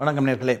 வணக்கம் நேர்களே.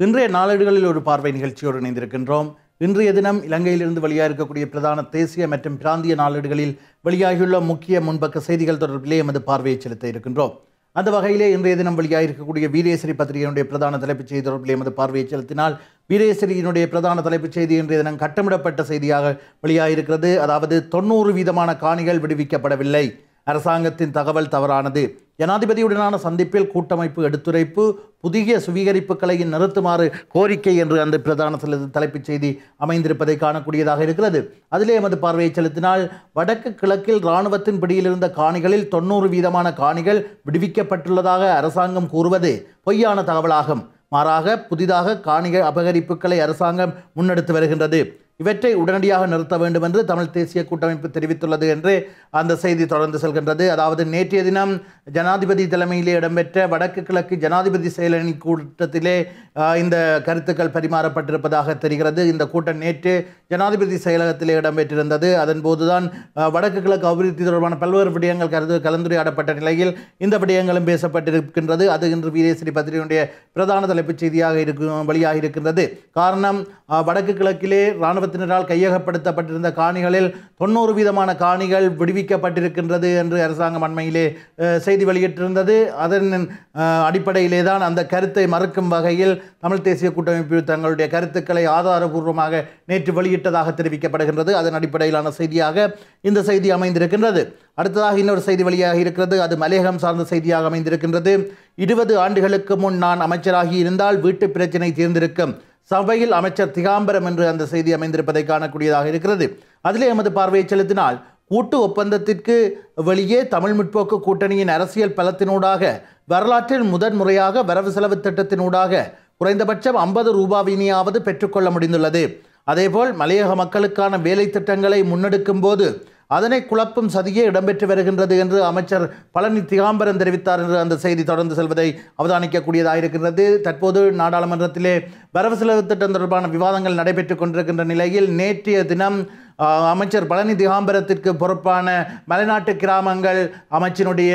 இன்றைய நாளேடுகளில் ஒரு பார்வை நிகழ்ச்சியோடு இணைந்திருக்கின்றோம். இன்றைய தினம் இலங்கையிலிருந்து வெளியாக இருக்கக்கூடிய பிரதான தேசிய மற்றும் பிராந்திய நாளேடுகளில் வெளியாகியுள்ள முக்கிய முன்பக்க செய்திகள் தொடர்பிலே எமது பார்வையை செலுத்த இருக்கின்றோம். அந்த வகையிலே இன்றைய தினம் வெளியாக இருக்கக்கூடிய வீரேசரி பத்திரிகையினுடைய பிரதான தலைப்புச் செய்தி தொடர்பில் எமது பார்வையை செலுத்தினால் வீரேஸ்வரியினுடைய பிரதான தலைப்புச் செய்தி இன்றைய தினம் கட்டமிடப்பட்ட செய்தியாக வெளியாகிருக்கிறது அதாவது தொண்ணூறு வீதமான காணிகள் விடுவிக்கப்படவில்லை. அரசாங்கத்தின் தகவல் தவறானது. ஜனாதிபதியுடனான சந்திப்பில் கூட்டமைப்பு எடுத்துரைப்பு புதிய சுவீகரிப்புகளை நிறுத்துமாறு கோரிக்கை என்று அந்த பிரதான சில தலைப்புச் செய்தி அமைந்திருப்பதை காணக்கூடியதாக இருக்கிறது. அதிலே எமது பார்வையை செலுத்தினால் வடக்கு கிழக்கில் இராணுவத்தின் பிடியிலிருந்த காணிகளில் தொண்ணூறு வீதமான காணிகள் விடுவிக்கப்பட்டுள்ளதாக அரசாங்கம் கூறுவது பொய்யான தகவலாகும். மாறாக புதிதாக காணிகள் அபகரிப்புகளை அரசாங்கம் முன்னெடுத்து வருகின்றது. இவற்றை உடனடியாக நிறுத்த வேண்டும் என்று தமிழ் தேசிய கூட்டமைப்பு தெரிவித்துள்ளது என்று அந்த செய்தி தொடர்ந்து செல்கின்றது. அதாவது நேற்றைய தினம் ஜனாதிபதி தலைமையிலே இடம்பெற்ற வடக்கு கிழக்கு ஜனாதிபதி செயலணி கூட்டத்திலே இந்த கருத்துக்கள் பரிமாறப்பட்டிருப்பதாக தெரிகிறது. இந்த கூட்டம் நேற்று ஜனாதிபதி செயலகத்திலே இடம்பெற்றிருந்தது. அதன் போதுதான் வடக்கு கிழக்கு அபிவிருத்தி தொடர்பான பல்வேறு விடயங்கள் கருது கலந்துரையாடப்பட்ட நிலையில் இந்த விடயங்களும் பேசப்பட்டிருக்கின்றது. அது இன்று வீரேஸ்வரி பத்திரிகையுடைய பிரதான தலைப்புச் செய்தியாக இருக்கும் வழியாக இருக்கின்றது காரணம் வடக்கு கிழக்கிலே இராணுவத்தினரால் கையகப்படுத்தப்பட்டிருந்த காணிகளில் தொண்ணூறு வீதமான காணிகள் விடுவிக்கப்பட்டிருக்கின்றது என்று அரசாங்கம் அண்மையிலே செய்தி வெளியிட்டிருந்தது. அதன் அடிப்படையிலே தான் அந்த கருத்தை மறுக்கும் வகையில் தமிழ் தேசிய கூட்டமைப்பு தங்களுடைய கருத்துக்களை ஆதாரபூர்வமாக நேற்று வெளியிட்டதாக தெரிவிக்கப்படுகின்றது. அதன் அடிப்படையிலான செய்தியாக இந்த செய்தி அமைந்திருக்கின்றது. அடுத்ததாக இன்னொரு செய்தி வெளியாக இருக்கிறது. அது மலையகம் சார்ந்த செய்தியாக அமைந்திருக்கின்றது. இருபது ஆண்டுகளுக்கு முன் நான் அமைச்சராகி இருந்தால் வீட்டு பிரச்சினை தீர்ந்திருக்கும். சபையில் அமைச்சர் திகாம்பரம் என்று அந்த செய்தி அமைந்திருப்பதை காணக்கூடியதாக இருக்கிறது. அதிலே எமது பார்வையை செலுத்தினால் கூட்டு ஒப்பந்தத்திற்கு வெளியே தமிழ் முற்போக்கு கூட்டணியின் அரசியல் பலத்தினூடாக வரலாற்றில் முதன் முறையாக வரவு செலவு திட்டத்தினூடாக குறைந்தபட்சம் ஐம்பது ரூபாவினையாவது பெற்றுக்கொள்ள முடிந்துள்ளது. அதேபோல் மலையக மக்களுக்கான வேலை திட்டங்களை முன்னெடுக்கும் போது அதனை குழப்பும் சதியே இடம்பெற்று வருகின்றது என்று அமைச்சர் பழனி திகாம்பரம் தெரிவித்தார் என்று அந்த செய்தி தொடர்ந்து செல்வதை அவதானிக்கக்கூடியதாக இருக்கின்றது தற்போது நாடாளுமன்றத்திலே வரவு செலவு திட்டம் தொடர்பான விவாதங்கள் நடைபெற்றுக் கொண்டிருக்கின்ற நிலையில் நேற்றைய தினம் அமைச்சர் பழனி திகாம்பரத்திற்கு பொறுப்பான மலைநாட்டு கிராமங்கள் அமைச்சினுடைய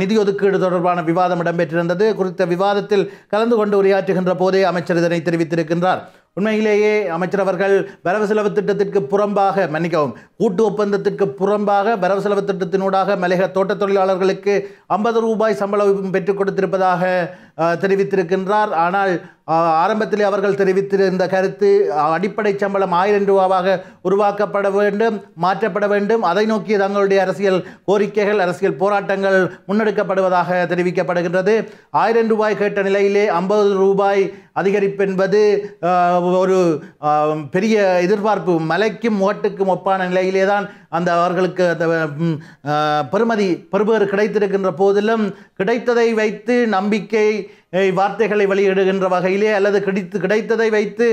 நிதி ஒதுக்கீடு தொடர்பான விவாதம் இடம்பெற்றிருந்தது. குறித்த விவாதத்தில் கலந்து கொண்டு உரையாற்றுகின்ற போதே அமைச்சர் இதனை தெரிவித்திருக்கின்றார். உண்மையிலேயே அமைச்சர் அவர்கள் வரவு செலவு திட்டத்திற்கு புறம்பாக மன்னிக்கவும் கூட்டு ஒப்பந்தத்திற்கு புறம்பாக வரவு செலவு திட்டத்தினூடாக மலையக தோட்ட தொழிலாளர்களுக்கு ஐம்பது ரூபாய் சம்பளம் பெற்றுக் கொடுத்திருப்பதாக தெரிவித்திருக்கின்றார். ஆனால் ஆரம்பத்திலே அவர்கள் தெரிவித்திருந்த கருத்து அடிப்படை சம்பளம் ஆயிரம் ரூபாவாக உருவாக்கப்பட வேண்டும் மாற்றப்பட வேண்டும். அதை நோக்கி தங்களுடைய அரசியல் கோரிக்கைகள் அரசியல் போராட்டங்கள் முன்னெடுக்கப்படுவதாக தெரிவிக்கப்படுகின்றது. ஆயிரம் ரூபாய் கேட்ட நிலையிலே ஐம்பது ரூபாய் அதிகரிப்பு என்பது ஒரு பெரிய எதிர்பார்ப்பு. மலைக்கும் ஓட்டுக்கும் ஒப்பான நிலையிலே தான் அந்த அவர்களுக்கு அந்த பெருமதி அஹ், பெறுபேறு கிடைத்திருக்கின்ற போதிலும் கிடைத்ததை வைத்து நம்பிக்கை வார்த்தைகளை வெளியிடுகின்ற வகையிலே அல்லது கிடைத்து கிடைத்ததை வைத்து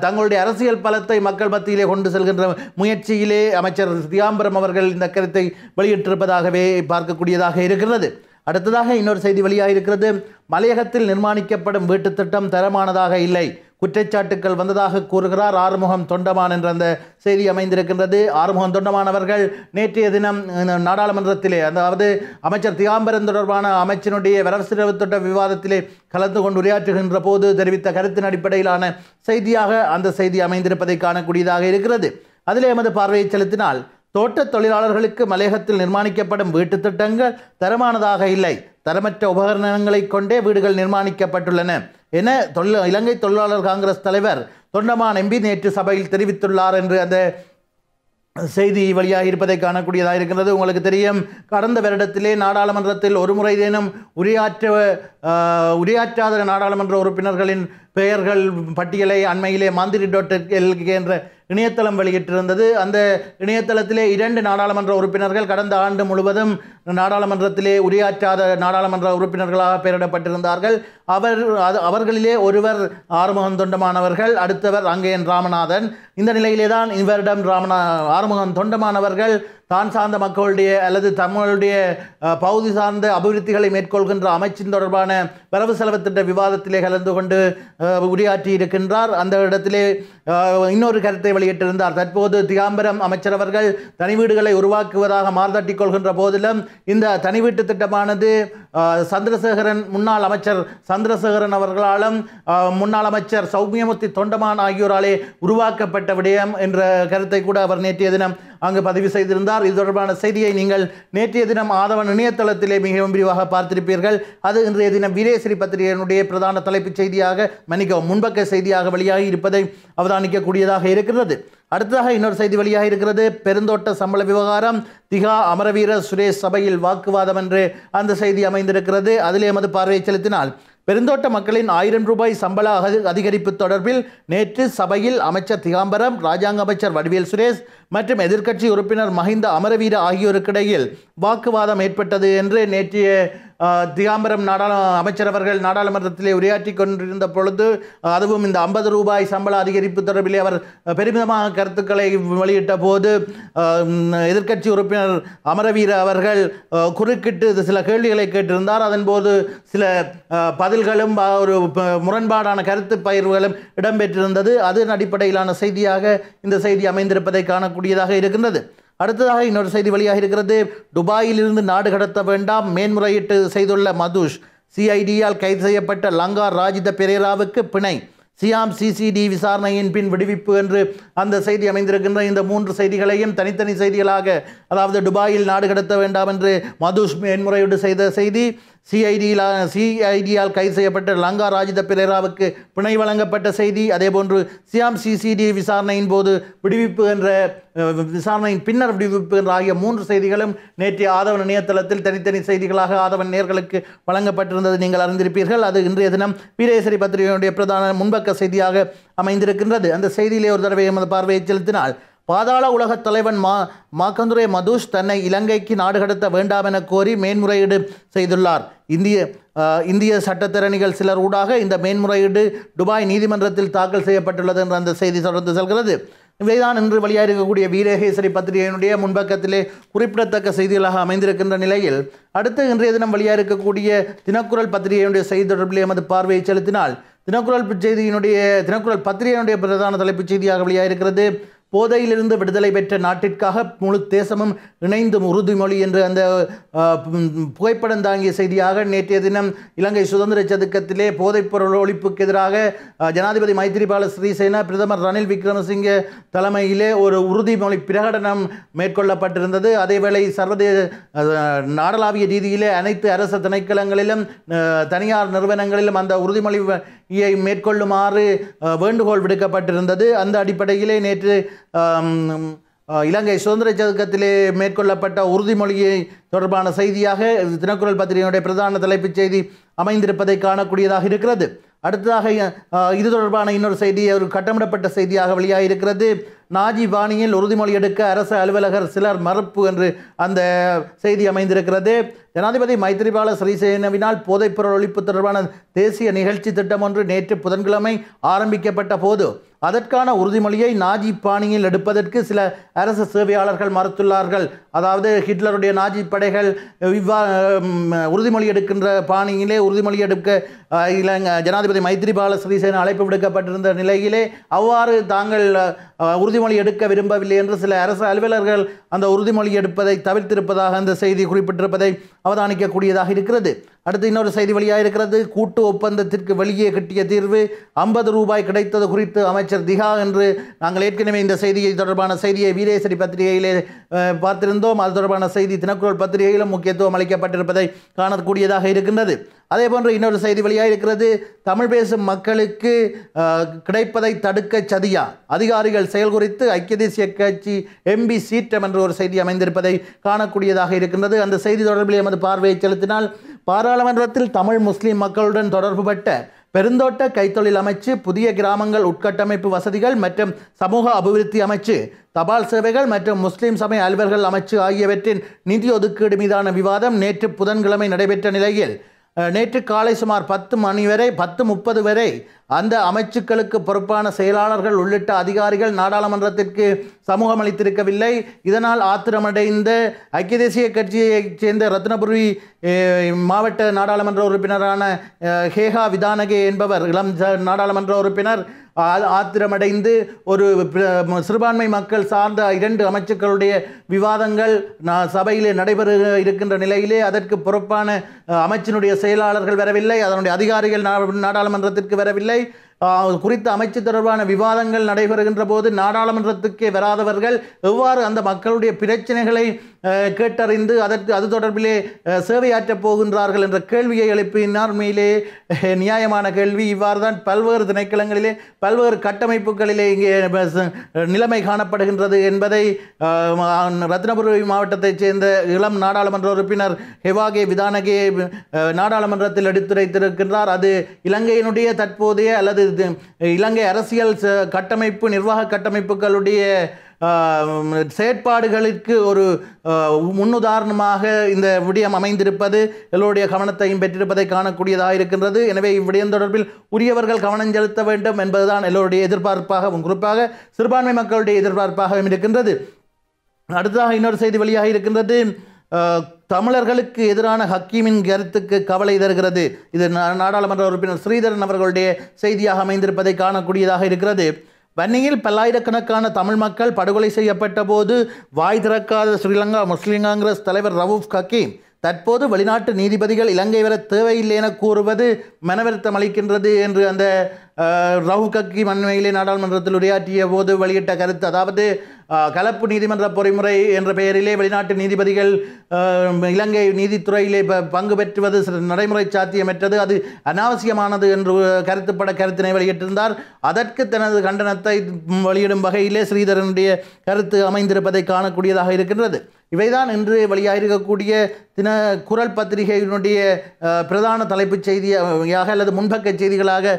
தங்களுடைய அரசியல் பலத்தை மக்கள் மத்தியிலே கொண்டு செல்கின்ற முயற்சியிலே அமைச்சர் தியாம்பரம் அவர்கள் இந்த கருத்தை வெளியிட்டிருப்பதாகவே பார்க்கக்கூடியதாக இருக்கிறது. அடுத்ததாக இன்னொரு செய்தி வெளியாக இருக்கிறது மலையகத்தில் நிர்மாணிக்கப்படும் வீட்டுத் திட்டம் தரமானதாக இல்லை. குற்றச்சாட்டுக்கள் வந்ததாக கூறுகிறார். ஆறுமுகம் தொண்டமான் என்ற அந்த செய்தி அமைந்திருக்கின்றது. ஆறுமுகம் தொண்டமான் அவர்கள் நேற்றைய தினம் நாடாளுமன்றத்திலே அதாவது அமைச்சர் தியாம்பரம் தொடர்பான அமைச்சினுடைய வரவு தொட்ட விவாதத்திலே கலந்து கொண்டு உரையாற்றுகின்ற போது தெரிவித்த கருத்தின் அடிப்படையிலான செய்தியாக அந்த செய்தி அமைந்திருப்பதை காணக்கூடியதாக இருக்கிறது. அதிலே எமது பார்வையை செலுத்தினால் தோட்டத் தொழிலாளர்களுக்கு மலையகத்தில் நிர்மாணிக்கப்படும் வீட்டுத் திட்டங்கள் தரமானதாக இல்லை. தரமற்ற உபகரணங்களை கொண்டே வீடுகள் நிர்மாணிக்கப்பட்டுள்ளன. என தொழில் இலங்கை தொழிலாளர் காங்கிரஸ் தலைவர் தொண்டமான் எம்பி நேற்று சபையில் தெரிவித்துள்ளார் என்று அந்த செய்தி வழியாக இருப்பதை காணக்கூடியதாக இருக்கின்றது உங்களுக்கு தெரியும் கடந்த வருடத்திலே நாடாளுமன்றத்தில் ஒரு முறைதேனும் உரையாற்ற உரையாற்றாத நாடாளுமன்ற உறுப்பினர்களின் பெயர்கள் பட்டியலை அண்மையிலே மந்திரி டாட் எல்கே என்ற இணையதளம் வெளியிட்டிருந்தது. அந்த இணையதளத்திலே இரண்டு நாடாளுமன்ற உறுப்பினர்கள் கடந்த ஆண்டு முழுவதும் நாடாளுமன்றத்திலே உரையாற்றாத நாடாளுமன்ற உறுப்பினர்களாக பெயரிடப்பட்டிருந்தார்கள். அவர் அது அவர்களிலே ஒருவர் ஆறுமுகம் தொண்டமானவர்கள் அடுத்தவர் அங்கேயன் ராமநாதன். இந்த நிலையிலே தான் இவரிடம் ராமநா ஆறுமுகம் தொண்டமானவர்கள் தான் சார்ந்த மக்களுடைய அல்லது தமிழுடைய பகுதி சார்ந்த அபிவிருத்திகளை மேற்கொள்கின்ற அமைச்சின் தொடர்பான வரவு செலவு திட்ட விவாதத்திலே கலந்து கொண்டு உரையாற்றி இருக்கின்றார். அந்த இடத்திலே இன்னொரு கருத்தை வெளியிட்டிருந்தார். தற்போது திகாம்பரம் அமைச்சர் அவர்கள் தனி வீடுகளை உருவாக்குவதாக மார்தட்டிக் கொள்கின்ற போதிலும் இந்த தனி வீட்டு திட்டமானது சந்திரசேகரன் முன்னாள் அமைச்சர் சந்திரசேகரன் அவர்களாலும் முன்னாள் அமைச்சர் சௌமியமூர்த்தி தொண்டமான் ஆகியோராலே உருவாக்கப்பட்ட விடயம் என்ற கருத்தை கூட அவர் நேற்றைய தினம் அங்கு பதிவு செய்திருந்தார். இது தொடர்பான செய்தியை நீங்கள் நேற்றைய தினம் ஆதவன் இணையதளத்திலே மிகவும் விரிவாக பார்த்திருப்பீர்கள். அது இன்றைய தினம் வீரேஸ்வரி பத்திரிகையினுடைய பிரதான தலைப்புச் செய்தியாக மன்னிக்கவும் முன்பக்க செய்தியாக வெளியாகி இருப்பதை அவதானிக்கக்கூடியதாக இருக்கிறது. அடுத்ததாக இன்னொரு செய்தி வெளியாக இருக்கிறது. பெருந்தோட்ட சம்பள விவகாரம். திகா அமரவீர சுரேஷ் சபையில் வாக்குவாதம் என்று அந்த செய்தி அமைந்திருக்கிறது. அதிலே எமது பார்வையை செலுத்தினால் பெருந்தோட்ட மக்களின் ஆயிரம் ரூபாய் சம்பள அக- அதிகரிப்பு தொடர்பில் நேற்று சபையில் அமைச்சர் திகாம்பரம் ராஜாங்க அமைச்சர் வடிவேல் சுரேஷ் மற்றும் எதிர்க்கட்சி உறுப்பினர் மஹிந்த அமரவீர ஆகியோருக்கிடையில் வாக்குவாதம் ஏற்பட்டது என்று நேற்றைய திகாம்பரம் நாடாளு அமைச்சர் அவர்கள் நாடாளுமன்றத்திலே உரையாற்றி கொண்டிருந்த பொழுது அதுவும் இந்த ஐம்பது ரூபாய் சம்பள அதிகரிப்பு தொடர்பிலே அவர் பெருமிதமாக கருத்துக்களை வெளியிட்ட போது எதிர்க்கட்சி உறுப்பினர் அமரவீர அவர்கள் குறுக்கிட்டு சில கேள்விகளை கேட்டிருந்தார். அதன்போது சில பதில்களும் ஒரு முரண்பாடான கருத்து பயிர்வுகளும் இடம்பெற்றிருந்தது. அதன் அடிப்படையிலான செய்தியாக இந்த செய்தி அமைந்திருப்பதை காணக்கூடியதாக இருக்கின்றது. அடுத்ததாக இன்னொரு செய்தி வெளியாக இருக்கிறது. துபாயிலிருந்து நாடு கடத்த வேண்டாம் மேன்முறையீட்டு செய்துள்ள மதுஷ் சிஐடியால் கைது செய்யப்பட்ட லங்கா ராஜித பெரேராவுக்கு பிணை. சியாம் சிசிடி விசாரணையின் பின் விடுவிப்பு என்று அந்த செய்தி அமைந்திருக்கின்ற இந்த மூன்று செய்திகளையும் தனித்தனி செய்திகளாக அதாவது துபாயில் நாடு கடத்த வேண்டாம் என்று மதுஷ் மேன்முறையீடு செய்த செய்தி. சிஐடியில் சிஐடியால் கைது செய்யப்பட்ட லங்கா ராஜித பெரேராவுக்கு பிணை வழங்கப்பட்ட செய்தி. அதேபோன்று சியாம் சிசிடி விசாரணையின் போது விடுவிப்பு என்ற விசாரணையின் பின்னர் விடுவிப்பு என்ற ஆகிய மூன்று செய்திகளும் நேற்றைய ஆதவன் இணையதளத்தில் தனித்தனி செய்திகளாக ஆதவன் நேர்களுக்கு வழங்கப்பட்டிருந்தது நீங்கள் அறிந்திருப்பீர்கள். அது இன்றைய தினம் வீரேசரி பத்திரிகையினுடைய பிரதான முன்பக்க செய்தியாக அமைந்திருக்கின்றது. அந்த செய்தியிலே ஒரு தடவை எமது பார்வையை செலுத்தினால் பாதாள உலகத் தலைவன் மா மாக்கந்துரை மதுஷ் தன்னை இலங்கைக்கு நாடு கடத்த வேண்டாம் என கோரி மேன்முறையீடு செய்துள்ளார். இந்திய இந்திய சட்டத்திறனிகள் சிலர் ஊடாக இந்த மேன்முறையீடு துபாய் நீதிமன்றத்தில் தாக்கல் செய்யப்பட்டுள்ளது என்ற அந்த செய்தி தொடர்ந்து செல்கிறது. இவைதான் இன்று வெளியாக இருக்கக்கூடிய வீரகேசரி பத்திரிகையினுடைய முன்பக்கத்திலே குறிப்பிடத்தக்க செய்திகளாக அமைந்திருக்கின்ற நிலையில் அடுத்து இன்றைய தினம் வெளியாக இருக்கக்கூடிய தினக்குரல் பத்திரிகையினுடைய செய்தி தொடர்பில் எமது பார்வையை செலுத்தினால் தினக்குரல் செய்தியினுடைய தினக்குரல் பத்திரிகையினுடைய பிரதான தலைப்புச் செய்தியாக வெளியாக இருக்கிறது போதையிலிருந்து விடுதலை பெற்ற நாட்டிற்காக முழு தேசமும் இணைந்து உறுதிமொழி என்று அந்த புகைப்படம் தாங்கிய செய்தியாக நேற்றைய தினம் இலங்கை சுதந்திர சதுக்கத்திலே போதைப்பொருள் ஒழிப்புக்கு எதிராக ஜனாதிபதி மைத்திரிபால ஸ்ரீசேனா பிரதமர் ரணில் விக்ரமசிங்கே தலைமையிலே ஒரு உறுதிமொழி பிரகடனம் மேற்கொள்ளப்பட்டிருந்தது. அதேவேளை சர்வதேச நாடளாவிய ரீதியிலே அனைத்து அரசு திணைக்களங்களிலும் தனியார் நிறுவனங்களிலும் அந்த உறுதிமொழியை மேற்கொள்ளுமாறு வேண்டுகோள் விடுக்கப்பட்டிருந்தது. அந்த அடிப்படையிலே நேற்று இலங்கை சுதந்திர சதுக்கத்திலே மேற்கொள்ளப்பட்ட உறுதிமொழியை தொடர்பான செய்தியாக தினக்குரல் பத்திரிகையினுடைய பிரதான தலைப்புச் செய்தி அமைந்திருப்பதை காணக்கூடியதாக இருக்கிறது. அடுத்ததாக இது தொடர்பான இன்னொரு செய்தி ஒரு கட்டமிடப்பட்ட செய்தியாக வெளியாக இருக்கிறது நாஜி பாணியில் உறுதிமொழி எடுக்க அரசு அலுவலகர் சிலர் மறுப்பு என்று அந்த செய்தி அமைந்திருக்கிறது. ஜனாதிபதி மைத்திரிபால ஸ்ரீசேனவினால் போதைப்பொருள் ஒழிப்பு தொடர்பான தேசிய நிகழ்ச்சி திட்டம் ஒன்று நேற்று புதன்கிழமை ஆரம்பிக்கப்பட்ட போது அதற்கான உறுதிமொழியை நாஜி பாணியில் எடுப்பதற்கு சில அரசு சேவையாளர்கள் மறுத்துள்ளார்கள். அதாவது ஹிட்லருடைய நாஜி படைகள் இவ்வா உறுதிமொழி எடுக்கின்ற பாணியிலே உறுதிமொழி எடுக்க அஹ், இலங்கை ஜனாதிபதி மைத்திரிபால ஸ்ரீசேன அழைப்பு விடுக்கப்பட்டிருந்த நிலையிலே அவ்வாறு தாங்கள் உறுதிமொழி எடுக்க விரும்பவில்லை என்று சில அரசு அலுவலர்கள் அந்த உறுதிமொழி எடுப்பதை தவிர்த்திருப்பதாக அந்த செய்தி குறிப்பிட்டிருப்பதை அவதானிக்கக்கூடியதாக இருக்கிறது. அடுத்து இன்னொரு செய்தி வெளியாக இருக்கிறது. கூட்டு ஒப்பந்தத்திற்கு வெளியே கிட்டிய தீர்வு ஐம்பது ரூபாய் கிடைத்தது குறித்து அமைச்சர் திகா என்று நாங்கள் ஏற்கனவே இந்த செய்தியை தொடர்பான செய்தியை வீரேசரி பத்திரிகையிலே பார்த்திருந்த பார்த்திருந்தோம் அது தொடர்பான செய்தி தினக்குரல் பத்திரிகையிலும் முக்கியத்துவம் அளிக்கப்பட்டிருப்பதை காணக்கூடியதாக இருக்கின்றது. அதே போன்று இன்னொரு செய்தி வழியாக இருக்கிறது தமிழ் பேசும் மக்களுக்கு கிடைப்பதை தடுக்க சதியா? அதிகாரிகள் செயல் குறித்து ஐக்கிய தேசிய கட்சி எம்பி சீற்றம் என்ற ஒரு செய்தி அமைந்திருப்பதை காணக்கூடியதாக இருக்கின்றது. அந்த செய்தி தொடர்பில் எமது பார்வையை செலுத்தினால் பாராளுமன்றத்தில் தமிழ் முஸ்லீம் மக்களுடன் தொடர்புபட்ட பெருந்தோட்ட கைத்தொழில் அமைச்சு புதிய கிராமங்கள் உட்கட்டமைப்பு வசதிகள் மற்றும் சமூக அபிவிருத்தி அமைச்சு தபால் சேவைகள் மற்றும் முஸ்லிம் சமய அலுவல்கள் அமைச்சு ஆகியவற்றின் நிதி ஒதுக்கீடு மீதான விவாதம் நேற்று புதன்கிழமை நடைபெற்ற நிலையில் நேற்று காலை சுமார் பத்து மணி வரை பத்து முப்பது வரை அந்த அமைச்சுக்களுக்கு பொறுப்பான செயலாளர்கள் உள்ளிட்ட அதிகாரிகள் நாடாளுமன்றத்திற்கு சமூகம் அளித்திருக்கவில்லை. இதனால் ஆத்திரமடைந்த ஐக்கிய தேசிய கட்சியைச் சேர்ந்த ரத்னபுரி மாவட்ட நாடாளுமன்ற உறுப்பினரான ஹேகா விதானகே என்பவர் இளம் நாடாளுமன்ற உறுப்பினர் ஆத்திரமடைந்து ஒரு பிர- சிறுபான்மை மக்கள் சார்ந்த இரண்டு அமைச்சுக்களுடைய விவாதங்கள் சபையிலே நடைபெற இருக்கின்ற நிலையிலே அதற்கு பொறுப்பான அமைச்சினுடைய செயலாளர்கள் வரவில்லை. அதனுடைய அதிகாரிகள் நா- நாடாளுமன்றத்திற்கு வரவில்லை. ஆஹ், குறித்த அமைச்சு தொடர்பான விவாதங்கள் நடைபெறுகின்ற போது நாடாளுமன்றத்துக்கே வராதவர்கள் எவ்வாறு அந்த மக்களுடைய பிரச்சனைகளை கேட்டறிந்து அதற்கு அது தொடர்பிலே சேவையாற்றப் போகின்றார்கள் என்ற கேள்வியை எழுப்பினார் உண்மையிலே நியாயமான கேள்வி. இவ்வாறு தான் பல்வேறு திணைக்களங்களிலே பல்வேறு கட்டமைப்புகளிலே இங்கே நிலைமை காணப்படுகின்றது என்பதை ரத்னபுரி மாவட்டத்தைச் சேர்ந்த இளம் நாடாளுமன்ற உறுப்பினர் ஹெவாகே விதானகே நாடாளுமன்றத்தில் எடுத்துரைத்திருக்கின்றார். அது இலங்கையினுடைய தற்போதைய அல்லது இலங்கை அரசியல் ச- கட்டமைப்பு நிர்வாக கட்டமைப்புகளுடைய செயற்பாடுகளுக்கு ஒரு முன்னுதாரணமாக இந்த விடயம் அமைந்திருப்பது எல்லோருடைய கவனத்தையும் பெற்றிருப்பதை காணக்கூடியதாக இருக்கின்றது. எனவே இவ்விடயம் தொடர்பில் உரியவர்கள் கவனம் செலுத்த வேண்டும் என்பதுதான் எல்லோருடைய எதிர்பார்ப்பாகவும் குறிப்பாக சிறுபான்மை மக்களுடைய எதிர்பார்ப்பாகவும் இருக்கின்றது. அடுத்ததாக இன்னொரு செய்தி வெளியாக இருக்கின்றது. தமிழர்களுக்கு எதிரான ஹக்கீமின் கருத்துக்கு கவலை தருகிறது. இது நா- நாடாளுமன்ற உறுப்பினர் ஸ்ரீதரன் அவர்களுடைய செய்தியாக அமைந்திருப்பதை காணக்கூடியதாக இருக்கிறது. வன்னியில் பல்லாயிரக்கணக்கான தமிழ் மக்கள் படுகொலை செய்யப்பட்ட போது வாய் திறக்காத ஸ்ரீலங்கா முஸ்லிம் காங்கிரஸ் தலைவர் ரவூஃப் ஹக்கீம் தற்போது வெளிநாட்டு நீதிபதிகள் இலங்கை வர தேவையில்லை என கூறுவது மனவருத்தம் அளிக்கின்றது என்று அந்த ரவு கக்கி மண்மையிலே நாடாளுமன்றத்தில் உரையாற்றிய போது வெளியிட்ட கருத்து அதாவது கலப்பு நீதிமன்ற பொறிமுறை என்ற பெயரிலே வெளிநாட்டு நீதிபதிகள் இலங்கை நீதித்துறையிலே ப- பங்கு பெற்றுவது நடைமுறை சாத்தியமற்றது அது அனாவசியமானது என்று கருத்துப்பட கருத்தினை வெளியிட்டிருந்தார். அதற்கு தனது கண்டனத்தை வெளியிடும் வகையிலே ஸ்ரீதரனுடைய கருத்து அமைந்திருப்பதை காணக்கூடியதாக இருக்கின்றது. இவைதான் இன்று வெளியாகிருக்கக்கூடிய தின குரல் பத்திரிகையினுடைய பிரதான தலைப்புச் செய்தியாக அல்லது முன்பக்க செய்திகளாக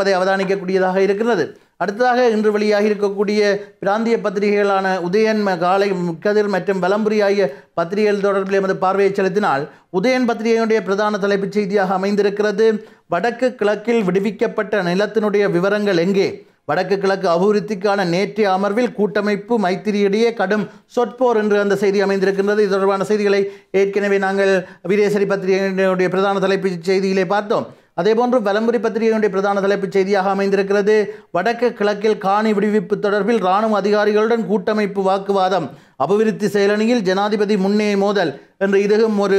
இருப்பதை அவதானிக்கக்கூடியதாக இருக்கிறது. அடுத்ததாக இன்று வெளியாகி இருக்கக்கூடிய பிராந்திய பத்திரிகைகளான உதயன் ம- காலை கதிர் மற்றும் வலம்புரி ஆகிய பத்திரிகைகள் தொடர்பில் எமது பார்வையை செலுத்தினால் உதயன் பத்திரிகையினுடைய பிரதான தலைப்புச் செய்தியாக அமைந்திருக்கிறது. வடக்கு கிழக்கில் விடுவிக்கப்பட்ட நிலத்தினுடைய விவரங்கள் எங்கே? வடக்கு கிழக்கு அபிவிருத்திக்கான நேற்றைய அமர்வில் கூட்டமைப்பு மைத்திரியிடையே கடும் சொற்போர் என்று அந்த செய்தி அமைந்திருக்கின்றது. இது தொடர்பான செய்திகளை ஏற்கனவே நாங்கள் வீரேசரி பத்திரிகையினுடைய பிரதான தலைப்புச் செய்தியிலே பார்த்தோம். அதேபோன்று வலம்புரி பத்திரிகையினுடைய பிரதான தலைப்புச் செய்தியாக அமைந்திருக்கிறது. வடக்கு கிழக்கில் காணி விடுவிப்பு தொடர்பில் இராணுவ அதிகாரிகளுடன் கூட்டமைப்பு வாக்குவாதம். அபிவிருத்தி செயலணியில் ஜனாதிபதி முன்னே மோதல் என்று இதுவும் ஒரு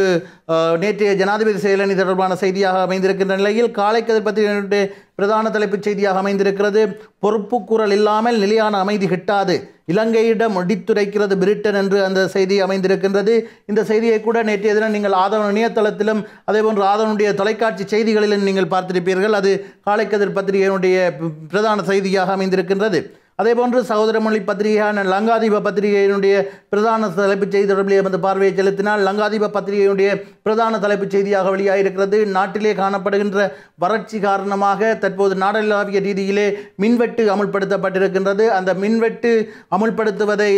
நேற்றைய ஜனாதிபதி செயலணி தொடர்பான செய்தியாக அமைந்திருக்கின்ற நிலையில் காலை கதிர் பத்திரிகையினுடைய பிரதான தலைப்புச் செய்தியாக அமைந்திருக்கிறது. பொறுப்புக்கூறல் இல்லாமல் நிலையான அமைதி கிட்டாது. இலங்கையிடம் முடித்துரைக்கிறது பிரிட்டன் என்று அந்த செய்தி அமைந்திருக்கின்றது. இந்த செய்தியை கூட நேற்றைய தினம் நீங்கள் ஆதவன் இணையதளத்திலும் அதேபோன்று ஆதவனுடைய தொலைக்காட்சி செய்திகளிலும் நீங்கள் பார்த்திருப்பீர்கள். அது காலைக்கதிர் பத்திரிகையினுடைய பிரதான செய்தியாக அமைந்திருக்கின்றது. அதேபோன்று சகோதரமொழி பத்திரிகையான லங்காதீப பத்திரிகையினுடைய பிரதான தலைப்புச் செய்தி தொடர்பிலே வந்து பார்வையை செலுத்தினால் லங்காதீப பத்திரிகையினுடைய பிரதான தலைப்புச் செய்தியாக வெளியாகிருக்கிறது நாட்டிலே காணப்படுகின்ற வறட்சி காரணமாக தற்போது நாடளாவிய ரீதியிலே மின்வெட்டு அமுல்படுத்தப்பட்டிருக்கின்றது. அந்த மின்வெட்டு அமுல்படுத்துவதை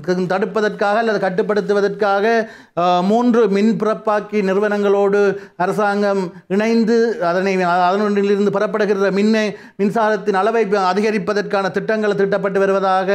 க- தடுப்பதற்காக அல்லது கட்டுப்படுத்துவதற்காக மூன்று மின் பிறப்பாக்கி நிறுவனங்களோடு அரசாங்கம் இணைந்து அதனை அதனிலிருந்து பெறப்படுகிற மின்னை மின்சாரத்தின் அளவை அதிகரிப்பதற்கான திட்டங்களை திட்டப்பட்டு வருவதாக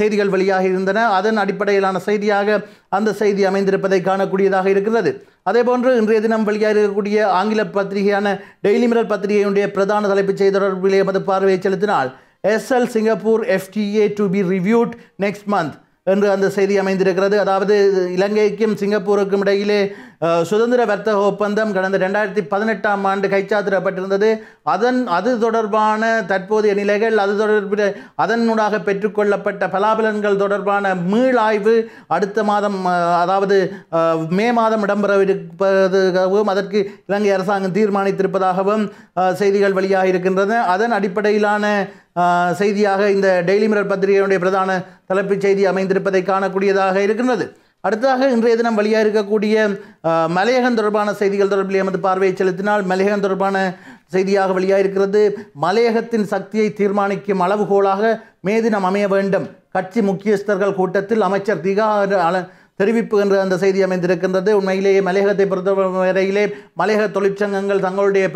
செய்திகள் வெளியாக இருந்தன. அதன் அடிப்படையிலான செய்தியாக அந்த செய்தி அமைந்திருப்பதை காணக்கூடியதாக இருக்கிறது. அதேபோன்று இன்றைய தினம் வெளியாக இருக்கக்கூடிய ஆங்கில பத்திரிகையான டெய்லி மிரர் பத்திரிகையுடைய பிரதான தலைப்புச் செய்தி தொடர்பிலே எமது பார்வையை செலுத்தினால் SL Singapore FDA to be reviewed next month என்று அந்த செய்தி அமைந்திருக்கிறது. அதாவது இலங்கைக்கும் சிங்கப்பூருக்கும் இடையிலே சுதந்திர வர்த்தக ஒப்பந்தம் கடந்த ரெண்டாயிரத்தி பதினெட்டாம் ஆண்டு கைச்சாத்திடப்பட்டிருந்தது. அதன் அது தொடர்பான தற்போதைய நிலைகள் அது தொடர்பில் அதனூடாக பெற்றுக்கொள்ளப்பட்ட பலாபலன்கள் தொடர்பான மீளாய்வு அடுத்த மாதம் அதாவது மே மாதம் இடம்பெறவிருப்பதாகவும் அதற்கு இலங்கை அரசாங்கம் தீர்மானித்திருப்பதாகவும் செய்திகள் வெளியாக இருக்கின்றன அதன் அடிப்படையிலான செய்தியாக இந்த டெய்லி மிரர் பத்திரிகையினுடைய பிரதான தலைப்புச் செய்தி அமைந்திருப்பதை காணக்கூடியதாக இருக்கின்றது. அடுத்ததாக இன்றைய தினம் வெளியாக இருக்கக்கூடிய மலையகம் தொடர்பான செய்திகள் தொடர்பில் எமது பார்வையை செலுத்தினால் மலையகம் தொடர்பான செய்தியாக வெளியாக இருக்கிறது. மலையகத்தின் சக்தியை தீர்மானிக்கும் அளவுகோலாக மே தினம் அமைய வேண்டும். கட்சி முக்கியஸ்தர்கள் கூட்டத்தில் அமைச்சர் திகா அல- தெரிவிப்பு என்ற அந்த செய்தி அமைந்திருக்கின்றது. உண்மையிலேயே மலையகத்தை பொறுத்தவரையிலே மலையக தொழிற்சங்கங்கள் தங்களுடைய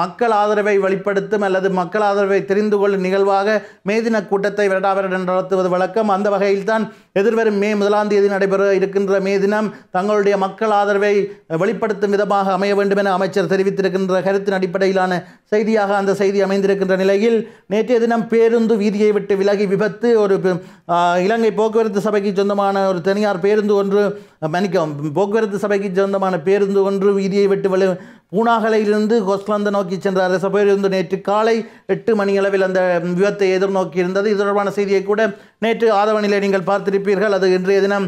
மக்கள் ஆதரவை வெளிப்படுத்தும் அல்லது மக்கள் ஆதரவை தெரிந்து கொள்ளும் நிகழ்வாக மே தின கூட்டத்தை விரடாவிரடன் நடத்துவது வழக்கம். அந்த வகையில் தான் எதிர்வரும் மே முதலாம் தேதி நடைபெற இருக்கின்ற மே தினம் தங்களுடைய மக்கள் ஆதரவை வெளிப்படுத்தும் விதமாக அமைய வேண்டும் என அமைச்சர் தெரிவித்திருக்கின்ற கருத்தின் அடிப்படையிலான செய்தியாக அந்த செய்தி அமைந்திருக்கின்ற நிலையில் நேற்றைய தினம் பேருந்து வீதியை விட்டு விலகி விபத்து. ஒரு இலங்கை போக்குவரத்து சபைக்கு சொந்தமான ஒரு தனியார் பேருந்து ஒன்று மன்னிக்கவும் போக்குவரத்து சபைக்கு சொந்தமான பேருந்து ஒன்று வீதியை விட்டு வெளி பூனாகலையிலிருந்து கொஸ்லாந்து நோக்கி சென்ற அரச பேருந்து நேற்று காலை எட்டு மணியளவில் அந்த விபத்தை எதிர்நோக்கி இருந்தது இது தொடர்பான செய்தியை கூட நேற்று ஆதவனிலே நீங்கள் பார்த்திருப்பீர்கள். அது இன்றைய தினம்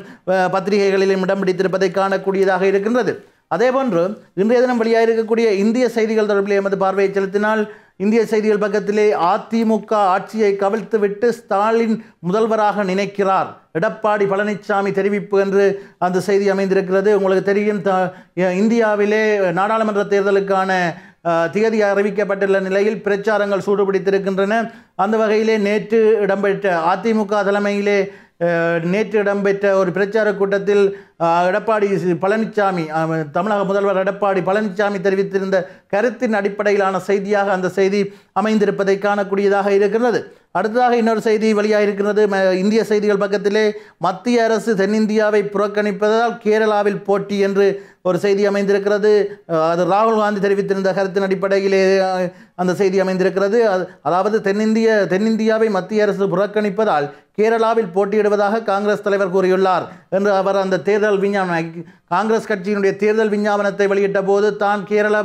பத்திரிகைகளிலும் இடம் பிடித்திருப்பதை காணக்கூடியதாக இருக்கின்றது. அதேபோன்று இன்றைய தினம் வெளியாக இருக்கக்கூடிய இந்திய செய்திகள் தொடர்பில் எமது பார்வையை செலுத்தினால் இந்திய செய்திகள் பக்கத்திலே அதிமுக ஆட்சியை கவிழ்த்துவிட்டு ஸ்டாலின் முதல்வராக நினைக்கிறார். எடப்பாடி பழனிசாமி தெரிவிப்பு என்று அந்த செய்தி அமைந்திருக்கிறது. உங்களுக்கு தெரியும் த- இந்தியாவிலே நாடாளுமன்ற தேர்தலுக்கான திகதி அறிவிக்கப்பட்டுள்ள நிலையில் பிரச்சாரங்கள் சூடுபிடித்திருக்கின்றன. அந்த வகையிலே நேற்று இடம்பெற்ற அதிமுக தலைமையிலே நேற்று இடம்பெற்ற ஒரு பிரச்சார கூட்டத்தில் எடப்பாடி பழனிசாமி தமிழக முதல்வர் எடப்பாடி பழனிசாமி தெரிவித்திருந்த கருத்தின் அடிப்படையிலான செய்தியாக அந்த செய்தி அமைந்திருப்பதை காணக்கூடியதாக இருக்கிறது. அடுத்ததாக இன்னொரு செய்தி வெளியாக இருக்கிறது ம- இந்திய செய்திகள் பக்கத்திலே மத்திய அரசு தென்னிந்தியாவை புறக்கணிப்பதால் கேரளாவில் போட்டி என்று ஒரு செய்தி அமைந்திருக்கிறது. அது ராகுல் காந்தி தெரிவித்திருந்த கருத்தின் அடிப்படையிலே அந்த செய்தி அமைந்திருக்கிறது. அது- அதாவது தென்னிந்திய தென்னிந்தியாவை மத்திய அரசு புறக்கணிப்பதால் கேரளாவில் போட்டியிடுவதாக காங்கிரஸ் தலைவர் கூறியுள்ளார் என்று அவர் அந்த தேர்தல் விஞ்ஞாபனம் காங்கிரஸ் கட்சியினுடைய தேர்தல் விஞ்ஞாபனத்தை வெளியிட்ட போது தான் கேரள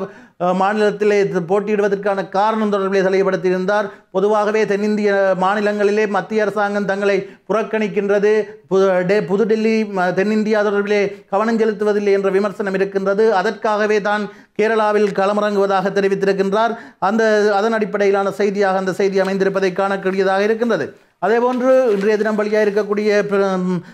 மாநிலத்திலே போட்டியிடுவதற்கான காரணம் தொடர்பிலே தெளிவுபடுத்தியிருந்தார். பொதுவாகவே தென்னிந்திய மாநிலங்களிலே மத்திய அரசாங்கம் தங்களை புறக்கணிக்கின்றது. புது புதுடெல்லி புதுடில்லி தென்னிந்தியா தொடர்பிலே கவனம் செலுத்துவதில்லை என்ற விமர்சனம் இருக்கின்றது. அதற்காகவே தான் கேரளாவில் களமிறங்குவதாக தெரிவித்திருக்கின்றார். அந்த அதன் அடிப்படையிலான செய்தியாக அந்த செய்தி அமைந்திருப்பதை காணக்கூடியதாக இருக்கின்றது. அதேபோன்று இன்றைய தினம் வழியாக இருக்கக்கூடிய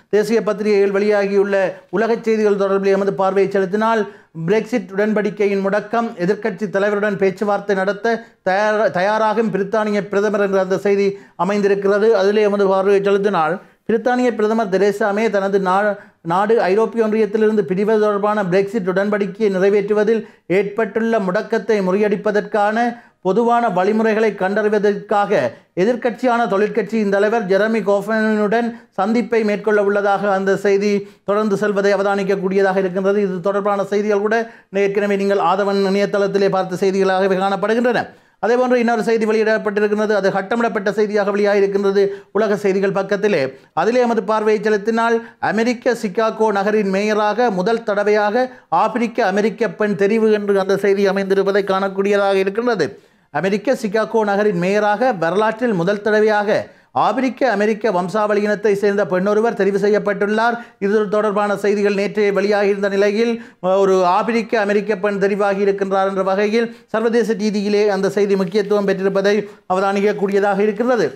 தேசிய பத்திரிகைகள் வெளியாகியுள்ள உலகச் செய்திகள் தொடர்பில் எமது பார்வையை செலுத்தினால் பிரெக்சிட் உடன்படிக்கையின் முடக்கம் எதிர்க்கட்சி தலைவருடன் பேச்சுவார்த்தை நடத்த தயார் தயாராகும் பிரித்தானிய பிரதமர் என்ற அந்த செய்தி அமைந்திருக்கிறது. அதிலே எமது பார்வையை செலுத்தினால் பிரித்தானிய பிரதமர் தெரேசாமே தனது நா- நாடு ஐரோப்பிய ஒன்றியத்திலிருந்து பிரிவது தொடர்பான பிரெக்சிட் உடன்படிக்கையை நிறைவேற்றுவதில் ஏற்பட்டுள்ள முடக்கத்தை முறியடிப்பதற்கான பொதுவான வழிமுறைகளை கண்டறிவதற்காக எதிர்க்கட்சியான தொழிற்கட்சியின் தலைவர் ஜெரமி கோஃபனுடன் சந்திப்பை மேற்கொள்ள உள்ளதாக அந்த செய்தி தொடர்ந்து செல்வதை அவதானிக்கக்கூடியதாக இருக்கின்றது. இது தொடர்பான செய்திகள் கூட ஏற்கனவே நீங்கள் ஆதவன் இணையதளத்திலே பார்த்த செய்திகளாகவே காணப்படுகின்றன. அதேபோன்று இன்னொரு செய்தி வெளியிடப்பட்டிருக்கின்றது. அது கட்டமிடப்பட்ட செய்தியாக வெளியாகிருக்கின்றது உலக செய்திகள் பக்கத்திலே. அதிலே எமது பார்வையை செலுத்தினால் அமெரிக்க சிகாகோ நகரின் மேயராக முதல் தடவையாக ஆப்பிரிக்க அமெரிக்க பெண் தெரிவு என்று அந்த செய்தி அமைந்திருப்பதை காணக்கூடியதாக இருக்கின்றது. அமெரிக்க சிகாகோ நகரின் மேயராக வரலாற்றில் முதல் தடவையாக ஆப்பிரிக்க அமெரிக்க வம்சாவளியினத்தை சேர்ந்த பெண்ணொருவர் தெரிவு செய்யப்பட்டுள்ளார். இது தொடர்பான செய்திகள் நேற்று வெளியாகியிருந்த நிலையில் ஒரு ஆப்பிரிக்க அமெரிக்க பெண் தெரிவாகி இருக்கின்றார் என்ற வகையில் சர்வதேச ரீதியிலே அந்த செய்தி முக்கியத்துவம் பெற்றிருப்பதை அவதானிக்கக்கூடியதாக இருக்கிறது.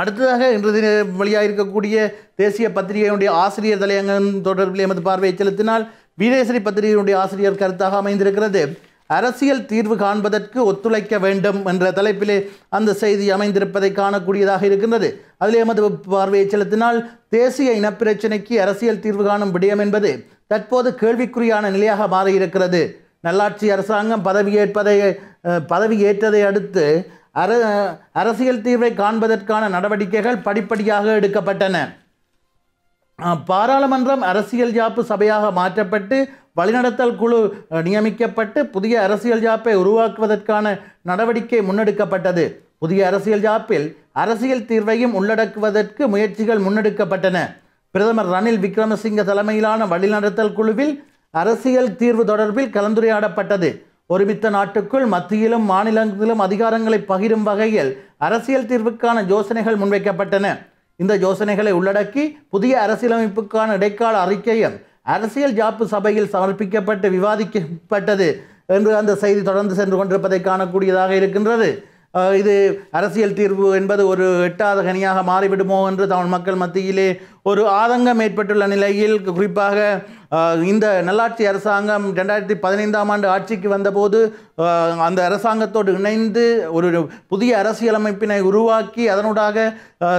அடுத்ததாக இன்று தின வெளியாக இருக்கக்கூடிய தேசிய பத்திரிகையினுடைய ஆசிரியர் தலையங்கம் தொடர்பில் எமது பார்வையை செலுத்தினால் வீரேசரி பத்திரிகையினுடைய ஆசிரியர் கருத்தாக அமைந்திருக்கிறது. அரசியல் தீர்வு காண்பதற்கு ஒத்துழைக்க வேண்டும் என்ற தலைப்பிலே அந்த செய்தி அமைந்திருப்பதை காணக்கூடியதாக இருக்கின்றது. அதில் எமது பார்வையை செலுத்தினால் தேசிய இனப்பிரச்சினைக்கு அரசியல் தீர்வு காணும் விடயம் என்பது தற்போது கேள்விக்குறியான நிலையாக மாறியிருக்கிறது. நல்லாட்சி அரசாங்கம் பதவியேற்பதை பதவியேற்றதை அடுத்து அர அரசியல் தீர்வை காண்பதற்கான நடவடிக்கைகள் படிப்படியாக எடுக்கப்பட்டன. பாராளுமன்றம் அரசியல் ஜாப்பு சபையாக மாற்றப்பட்டு வழிநடத்தல் குழு நியமிக்கப்பட்டு புதிய அரசியல் ஜாப்பை உருவாக்குவதற்கான நடவடிக்கை முன்னெடுக்கப்பட்டது. புதிய அரசியல் ஜாப்பில் அரசியல் தீர்வையும் உள்ளடக்குவதற்கு முயற்சிகள் முன்னெடுக்கப்பட்டன. பிரதமர் ரணில் விக்ரமசிங்க தலைமையிலான வழிநடத்தல் குழுவில் அரசியல் தீர்வு தொடர்பில் கலந்துரையாடப்பட்டது. ஒருமித்த நாட்டுக்குள் மத்தியிலும் மாநிலங்களிலும் அதிகாரங்களை பகிரும் வகையில் அரசியல் தீர்வுக்கான யோசனைகள் முன்வைக்கப்பட்டன. இந்த யோசனைகளை உள்ளடக்கி புதிய அரசியலமைப்புக்கான இடைக்கால அறிக்கையும் அரசியல் ஜாப்பு சபையில் சமர்ப்பிக்கப்பட்டு விவாதிக்கப்பட்டது என்று அந்த செய்தி தொடர்ந்து சென்று கொண்டிருப்பதை காணக்கூடியதாக இருக்கின்றது. இது அரசியல் தீர்வு என்பது ஒரு எட்டாத கனியாக மாறிவிடுமோ என்று தமிழ் மக்கள் மத்தியிலே ஒரு ஆதங்கம் ஏற்பட்டுள்ள நிலையில் குறிப்பாக இந்த நல்லாட்சி அரசாங்கம் ரெண்டாயிரத்தி பதினைந்தாம் ஆண்டு ஆட்சிக்கு வந்தபோது அந்த அரசாங்கத்தோடு இணைந்து ஒரு புதிய அரசியலமைப்பினை உருவாக்கி அதனூடாக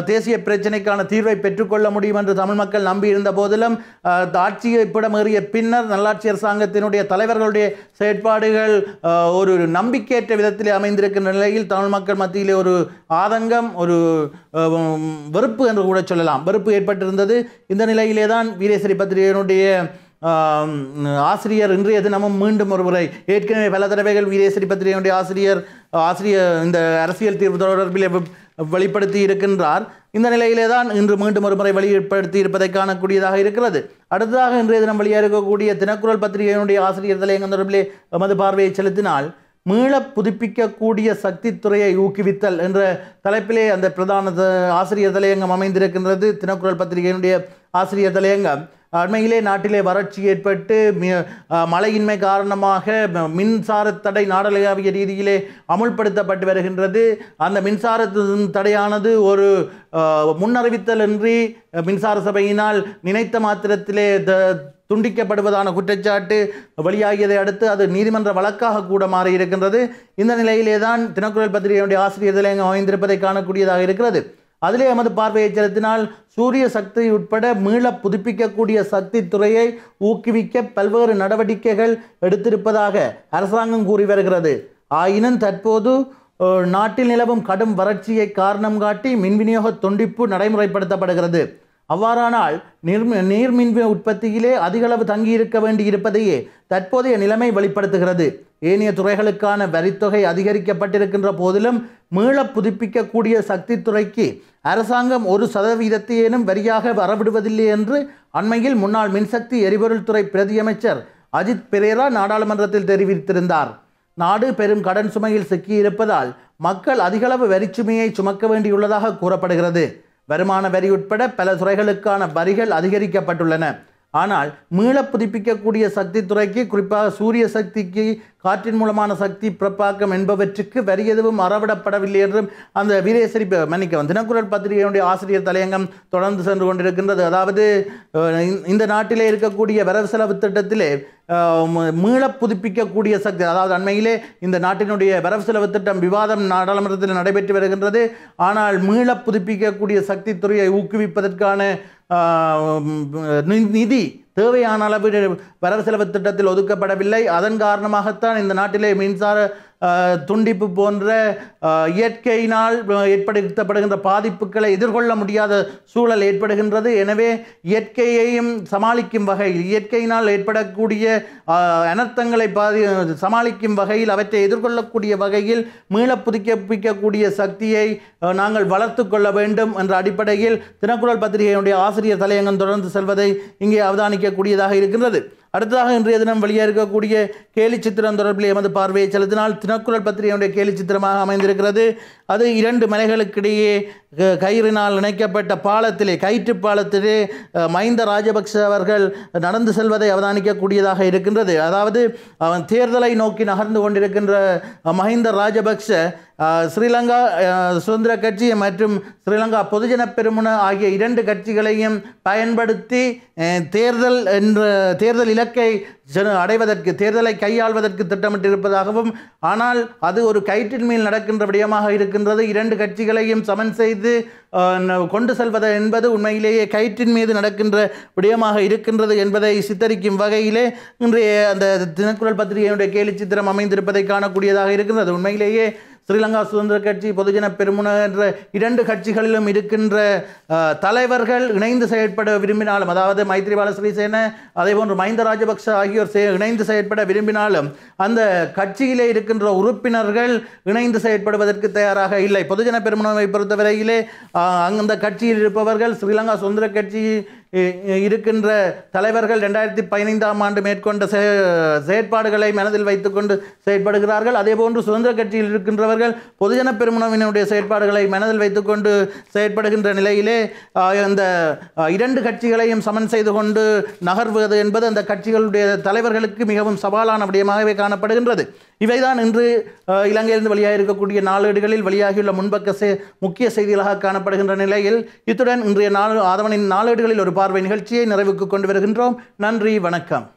தேசிய பிரச்சினைக்கான தீர்வை பெற்றுக்கொள்ள முடியும் என்று தமிழ் மக்கள் நம்பியிருந்த போதிலும் ஆட்சியை பிடமேறிய பின்னர் நல்லாட்சி அரசாங்கத்தினுடைய தலைவர்களுடைய செயற்பாடுகள் ஒரு நம்பிக்கையற்ற விதத்தில் அமைந்திருக்கின்ற நிலையில் தமிழ் மக்கள் மத்தியிலே ஒரு ஆதங்கம் ஒரு வெறுப்பு என்று கூட சொல்லலாம். வெறுப்பு இருந்தது. இந்த நிலையிலே தான் வீரேசரி பத்திரிகையினுடைய ஆசிரியர் இன்றைய தினமும் மீண்டும் ஒரு முறை ஏற்கனவே பல தடவைகள் வீரேசரி பத்திரிகையினுடைய ஆசிரியர் ஆசிரியர் இந்த அரசியல் தீர்வு தொடர்பில் வெளிப்படுத்தி இருக்கின்றார். இந்த நிலையிலே தான் இன்று மீண்டும் ஒரு முறை வெளிப்படுத்தி இருப்பதை காணக்கூடியதாக இருக்கிறது. அடுத்ததாக இன்றைய தினம் வெளியாக இருக்கக்கூடிய தினக்குரல் பத்திரிகையினுடைய ஆசிரியர் தலையங்கம் தொடர்பிலே எமது பார்வையை செலுத்தினால் மீள புதுப்பிக்கக்கூடிய சக்தி துறையை ஊக்குவித்தல் என்ற தலைப்பிலே அந்த பிரதான ஆசிரியர் தலையங்கம் அமைந்திருக்கின்றது. தினக்குரல் பத்திரிகையினுடைய ஆசிரியர் தலையங்கம். அண்மையிலே நாட்டிலே வறட்சி ஏற்பட்டு மி- மழையின்மை காரணமாக மின்சார தடை நாடளாவிய ரீதியிலே அமுல்படுத்தப்பட்டு வருகின்றது. அந்த மின்சார தடையானது ஒரு முன்னறிவித்தலின்றி முன்னறிவித்தல் இன்றி மின்சார சபையினால் நினைத்த மாத்திரத்திலே த துண்டிக்கப்படுவதான குற்றச்சாட்டு வெளியாகியதை அடுத்து அது நீதிமன்ற வழக்காக கூட மாறி இருக்கின்றது. இந்த நிலையிலே தான் தினக்குரல் பத்திரிகையினுடைய ஆசிரியர் தலையங்கம் அமைந்திருப்பதை காணக்கூடியதாக இருக்கிறது. அதிலே எமது பார்வையை செலுத்தினால் சூரிய சக்தி உட்பட மீள புதுப்பிக்கக்கூடிய சக்தி துறையை ஊக்குவிக்க பல்வேறு நடவடிக்கைகள் எடுத்திருப்பதாக அரசாங்கம் கூறி வருகிறது. ஆயினும் தற்போது நாட்டில் நிலவும் கடும் வறட்சியை காரணம் காட்டி மின் விநியோக துண்டிப்பு நடைமுறைப்படுத்தப்படுகிறது. அவ்வாறானால் நீர் நீர்மின் உற்பத்தியிலே அதிகளவு தங்கியிருக்க வேண்டி இருப்பதையே தற்போதைய நிலைமை வெளிப்படுத்துகிறது. ஏனைய துறைகளுக்கான வரித்தொகை அதிகரிக்கப்பட்டிருக்கின்ற போதிலும் மீள புதுப்பிக்கக்கூடிய சக்தி துறைக்கு அரசாங்கம் ஒரு சதவீதத்தையேனும் வரியாக வரவிடுவதில்லை என்று அண்மையில் முன்னாள் மின்சக்தி எரிபொருள் துறை பிரதியமைச்சர் அஜித் பெரேரா நாடாளுமன்றத்தில் தெரிவித்திருந்தார். நாடு பெரும் கடன் சுமையில் சிக்கியிருப்பதால் மக்கள் அதிகளவு வரிச்சுமையை சுமக்க வேண்டியுள்ளதாக கூறப்படுகிறது. வருமான வரி உட்பட பல துறைகளுக்கான வரிகள் அதிகரிக்கப்பட்டுள்ளன. ஆனால் மீள புதுப்பிக்கக்கூடிய சக்தி துறைக்கு குறிப்பாக சூரிய சக்திக்கு காற்றின் மூலமான சக்தி பிறப்பாக்கம் என்பவற்றுக்கு வரி எதுவும் அறவிடப்படவில்லை என்றும் அந்த வீரேசரி மன்னிக்கவும். தினக்குரல் பத்திரிகையினுடைய ஆசிரியர் தலையங்கம் தொடர்ந்து சென்று கொண்டிருக்கின்றது. அதாவது இந்த- நாட்டிலே இருக்கக்கூடிய வரவு செலவு திட்டத்திலே மீள புதுப்பிக்கக்கூடிய சக்தி அதாவது அண்மையிலே இந்த நாட்டினுடைய வரவு செலவு திட்டம் விவாதம் நாடாளுமன்றத்தில் நடைபெற்று வருகின்றது. ஆனால் மீள புதுப்பிக்கக்கூடிய சக்தி துறையை ஊக்குவிப்பதற்கான நி- நிதி தேவையான அளவு வரவு செலவு திட்டத்தில் ஒதுக்கப்படவில்லை. அதன் காரணமாகத்தான் இந்த நாட்டிலே மின்சார துண்டிப்பு போன்ற இயற்கையினால் ஏற்படுத்தப்படுகின்ற பாதிப்புகளை எதிர்கொள்ள முடியாத சூழல் ஏற்படுகின்றது. எனவே இயற்கையையும் சமாளிக்கும் வகையில் இயற்கையினால் ஏற்படக்கூடிய அனர்த்தங்களை பாதி சமாளிக்கும் வகையில் அவற்றை எதிர்கொள்ளக்கூடிய வகையில் மீள புதுப்பிக்கக்கூடிய சக்தியை நாங்கள் வளர்த்து கொள்ள வேண்டும் என்ற அடிப்படையில் தினக்குரல் பத்திரிகையினுடைய ஆசிரியர் தலையங்கம் தொடர்ந்து செல்வதை இங்கே அவதானிக்கக்கூடியதாக இருக்கின்றது. அடுத்ததாக இன்றைய தினம் வெளியாக இருக்கக்கூடிய கேலி சித்திரம் தொடர்பில் எமது பார்வையை செலுத்தினால் தினக்குரல் பத்திரிகையுடைய கேலி சித்திரமாக அமைந்திருக்கிறது. அது இரண்டு மலைகளுக்கிடையே கயிறினால் இணைக்கப்பட்ட பாலத்திலே கயிற்று பாலத்திலே மஹிந்த ராஜபக்ஷ அவர்கள் நடந்து செல்வதை அவதானிக்கக்கூடியதாக இருக்கின்றது. அதாவது அவன் தேர்தலை நோக்கி நகர்ந்து கொண்டிருக்கின்ற மஹிந்த ராஜபக்ஷ ஸ்ரீலங்கா சுதந்திர கட்சி மற்றும் ஸ்ரீலங்கா பொதுஜன பெருமுன ஆகிய இரண்டு கட்சிகளையும் பயன்படுத்தி தேர்தல் என்ற தேர்தல் இலக்கை அடைவதற்கு தேர்தலை கையாள்வதற்கு திட்டமிட்டிருப்பதாகவும் ஆனால் அது ஒரு கயிற்றின் மேல் நடக்கின்ற விடயமாக இருக்கின்றது. இரண்டு கட்சிகளையும் சமன் செய்து கொண்டு செல்வது என்பது உண்மையிலேயே கயிற்றின் மீது நடக்கின்ற விடயமாக இருக்கின்றது என்பதை சித்தரிக்கும் வகையிலே இன்றைய அந்த தினக்குரல் பத்திரிகையினுடைய கேலி சித்திரம் அமைந்திருப்பதை காணக்கூடியதாக இருக்கின்றது. உண்மையிலேயே ஸ்ரீலங்கா சுதந்திர கட்சி பொதுஜன பெருமுன என்ற இரண்டு கட்சிகளிலும் இருக்கின்ற தலைவர்கள் இணைந்து செயற்பட விரும்பினாலும் அதாவது மைத்ரிபால சிறிசேன அதேபோன்று மஹிந்த ராஜபக்ஷ ஆகியோர் இணைந்து செயற்பட விரும்பினாலும் அந்த கட்சியிலே இருக்கின்ற உறுப்பினர்கள் இணைந்து செயற்படுவதற்கு தயாராக இல்லை. பொதுஜன பெருமுனவை பொறுத்தவரையிலே அந்த கட்சியில் இருப்பவர்கள் ஸ்ரீலங்கா சுதந்திர கட்சி இருக்கின்ற தலைவர்கள் ரெண்டாயிரத்தி பதினைந்தாம் ஆண்டு மேற்கொண்ட செ- செயற்பாடுகளை மனதில் வைத்துக்கொண்டு செயற்படுகிறார்கள். அதேபோன்று சுதந்திர கட்சியில் இருக்கின்றவர்கள் பொதுஜன பெருமுனவினுடைய செயற்பாடுகளை மனதில் வைத்துக்கொண்டு செயற்படுகின்ற நிலையிலே அந்த இந்த இரண்டு கட்சிகளையும் சமன் செய்து கொண்டு நகர்வது என்பது அந்த கட்சிகளுடைய தலைவர்களுக்கு மிகவும் சவாலான விடயமாகவே காணப்படுகின்றது. இவைதான் இன்று இலங்கையிலிருந்து வெளியாக இருக்கக்கூடிய நாளேடுகளில் வெளியாகியுள்ள முன்பக்க செ முக்கிய செய்திகளாக காணப்படுகின்ற நிலையில் இத்துடன் இன்றைய நாள் ஆதவனின் நாளேடுகளில் ஒரு பார்வை நிகழ்ச்சியை நிறைவுக்கு கொண்டு வருகின்றோம். நன்றி வணக்கம்.